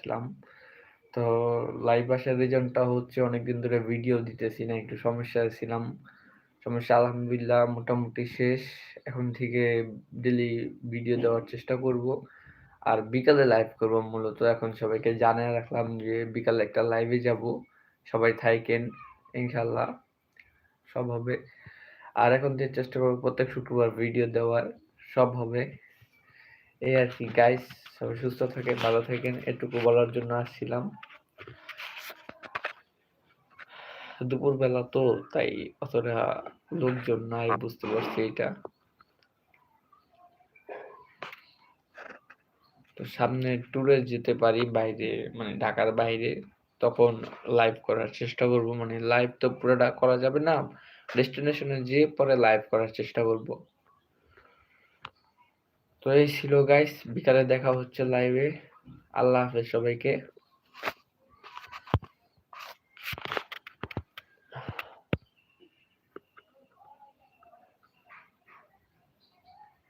আসলাম। তো লাইভ আসার রিজনটা হচ্ছে অনেকদিন ধরে ভিডিও দিতেছি না, একটু সমস্যায় ছিলাম। সমস্যা আলহামদুলিল্লাহ মোটামুটি শেষ। এখন থেকে ডেলি ভিডিও দেওয়ার চেষ্টা করব। আর বিকালে লাইভ করব মূলত। এখন সবাইকে জানিয়ে রাখলাম যে বিকালে একটা লাইভে যাব। সবাই থাইকেন ইনশাল্লাহ সব হবে। আর এখন থেকে চেষ্টা করব প্রত্যেক শুক্রবার ভিডিও দেওয়ার, সব হবে। এই আর কি গাইস সবাই সুস্থ থাকেন, ভালো থাকেন, এটুকু বলার জন্য আসছিলাম। দুপুরবেলা তো তাই অতটা লোকজন নাই, বুঝতে পারছি এটা তো সামনে ট্যুরে যেতে পারি বাইরে মানে ঢাকার বাইরে, তখন লাইভ করার চেষ্টা করব। মানে লাইভ তো পুরোটা করা যাবে না ডেস্টিনেশনে যেয়ে পরে লাইভ করার চেষ্টা করব। তো এই ছিল গাইস বিকালে দেখা হচ্ছে লাইভে আল্লাহ হাফেজ সবাইকে।